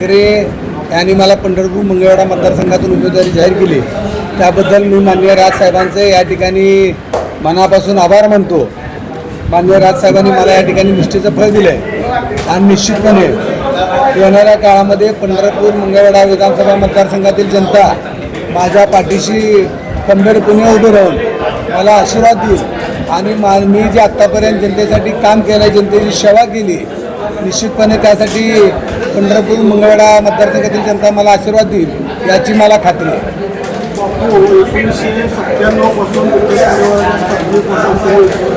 ठाकरे यांनी मला पंढरपूर मंगळवाडा मतदारसंघातून उमेदवारी जाहीर केली. त्याबद्दल मी माननीय राजसाहेबांचे या ठिकाणी मनापासून आभार मानतो. माननीय राजसाहेबांनी मला या ठिकाणी निष्ठेचं फळ दिलं आहे आणि निश्चितपणे येणाऱ्या काळामध्ये पंढरपूर मंगळवाडा विधानसभा मतदारसंघातील जनता माझ्या पाठीशी खंबीरपणे उभे राहून मला आशीर्वाद देईल. आणि मा मी जे आत्तापर्यंत जनतेसाठी काम केलं जनतेची सेवा केली निश्चितपणे त्यासाठी पंढरपूर मंगळवेढा मतदारसंघातील जनता मला आशीर्वाद देईल याची मला खात्री आहे. एकोणीसशे सत्त्याण्णवपासून विठ्ठल परिवाराच्या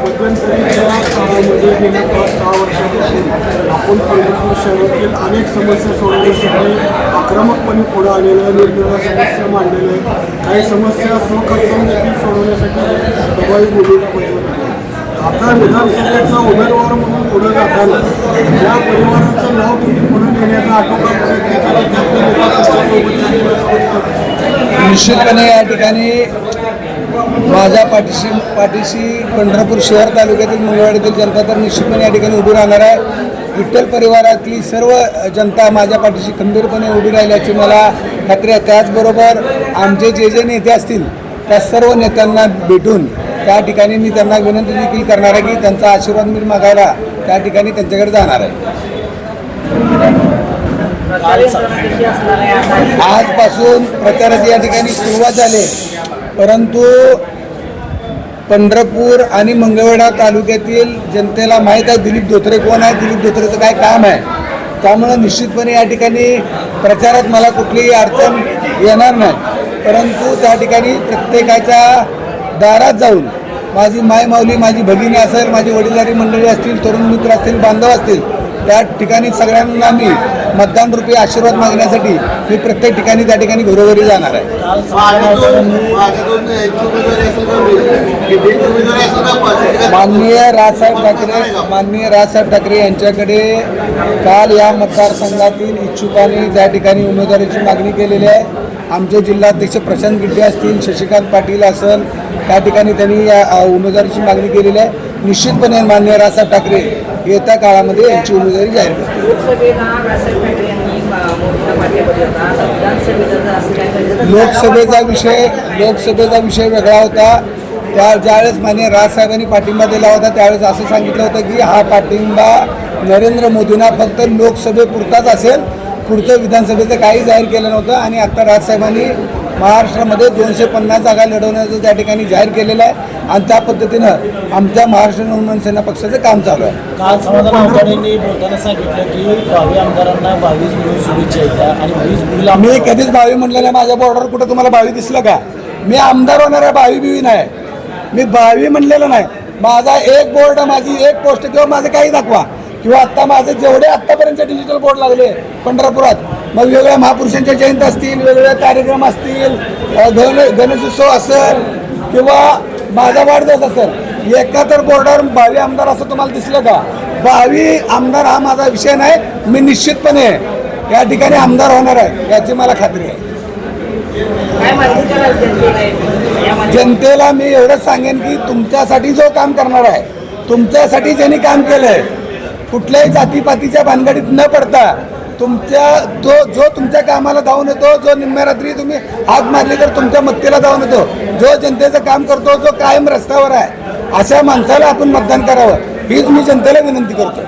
मध्यंतरीच्या काळामध्ये गेल्या पाच सहा वर्षापासून आपण पंढरपूर शहरातील अनेक समस्या सोडवण्यासाठी आक्रमकपणे पुढे आलेल्या आहे वेगवेगळ्या समस्या मांडलेल्या आहेत काही समस्या स्वखर्चाने देखील सोडवण्यासाठी दबाई भूमिका बजावत आता विधानसभेचा उमेदवार म्हणून पुढे जाताना त्या परिवाराचं नाव तुम्ही पुढे नेण्याचा आटोकाट प्रयत्न केला. त्यातले नेता निश्चितपणे या ठिकाणी माझ्या पाठीशी पाठीशी पंढरपूर शहर तालुक्यातील मंगळवाडीतील जनता तर निश्चितपणे या ठिकाणी उभी राहणार आहे. विठ्ठल परिवारातली सर्व जनता माझ्या पाठीशी खंबीरपणे उभी राहिल्याची मला खात्री आहे. त्याचबरोबर आमचे जे जे नेते असतील त्या सर्व नेत्यांना भेटून त्या ठिकाणी मी त्यांना विनंती देखील करणार आहे की त्यांचा आशीर्वाद मी मागायला त्या ठिकाणी त्यांच्याकडे जाणार आहे. आजपासून प्रचाराची या ठिकाणी सुरुवात झाली. परंतु पंढरपूर आणि मंगळवेढा तालुक्यातील जनतेला माहीत आहे दिलीप धोत्रे कोण आहे? दिलीप धोत्रेचं काय काम आहे? त्यामुळं निश्चितपणे या ठिकाणी प्रचारात मला कुठलीही अडचण येणार नाही. परंतु त्या ठिकाणी प्रत्येकाच्या दारात जाऊन माझी माय माऊली माझी भगिनी असेल माझी वडीलधारी मंडळी असतील तरुण मित्र असतील बांधव असतील त्या ठिकाणी सगळ्यांना मी मतदान रूपी आशीर्वाद मागण्यासाठी मी प्रत्येक ठिकाणी त्या ठिकाणी घरोघरी जाणार आहे. माननीय राजसाहेब ठाकरे माननीय राजसाहेब ठाकरे यांच्याकडे काल या मतदारसंघातील इच्छुकांनी त्या ठिकाणी उमेदवारीची मागणी केलेली आहे. आमचे जिल्हाध्यक्ष प्रशांत गिड्डे असतील शशिकांत पाटील असेल त्या ठिकाणी त्यांनी या उमेदवारीची मागणी केलेली आहे. निश्चितपणे माननीय राजसाहेब ठाकरे येत्या काळामध्ये यांची उमेदवारी जाहीर तर लोकसभेचा विषय लोकसभेचा विषय वेगळा होता. त्या ज्यावेळेस मान्य राजसाहेबांनी पाठिंबा दिला होता त्यावेळेस असं सांगितलं होतं की हा पाठिंबा नरेंद्र मोदींना फक्त लोकसभेपुरताच असेल. पुढचं विधानसभेचं काही जाहीर केलं नव्हतं आणि आता राजसाहेबांनी महाराष्ट्रामध्ये दोनशे पन्नास जागा लढवण्याचं त्या ठिकाणी जाहीर केलेलं आहे. आणि त्या पद्धतीनं आमच्या महाराष्ट्र नवनवन सेना पक्षाचं काम चालू आहे. काल समाधान आवताडेंनी बोलताना सांगितलं की भावी आमदारांना बावीस मिळून शुभेच्छा येतात आणि वीस मिळून मी कधीच भावी म्हणलेलं आहे माझ्या बॉर्डर कुठं तुम्हाला भावी दिसलं का? मी आमदार होणार आहे भावी बिवी नाही. मी भावी म्हणलेलं नाही. माझा एक बोर्ड माझी एक पोस्ट किंवा माझं काही दाखवा. किंवा आत्ता माझे जेवढे आत्तापर्यंत डिजिटल बोर्ड लागले पंढरपुरात मग वेगवेगळ्या महापुरुषांच्या जयंती असतील वेगवेगळे कार्यक्रम असतील गण गणेशोत्सव असेल किंवा माझा वाढदिवस असेल एका तर बोर्डावर भावी आमदार असं तुम्हाला दिसलं का? भावी आमदार हा माझा विषय नाही मी निश्चितपणे या ठिकाणी आमदार होणार आहे याची मला खात्री आहे. जनतेला मी एवढंच सांगेन की तुमच्यासाठी जो काम करणार आहे तुमच्यासाठी ज्यांनी काम केलंय कुठल्याही जातीपातीच्या भानगडीत न पडता तुमच्या जो जो तुमच्या कामाला धावून येतो जो निम्म्या रात्री तुम्ही हात मारली तर तुमच्या मत्तेला धावून येतो. जो जनतेचं काम करतो जो कायम रस्त्यावर आहे अशा माणसाला आपण मतदान करावं. हीच मी जनतेला विनंती करतो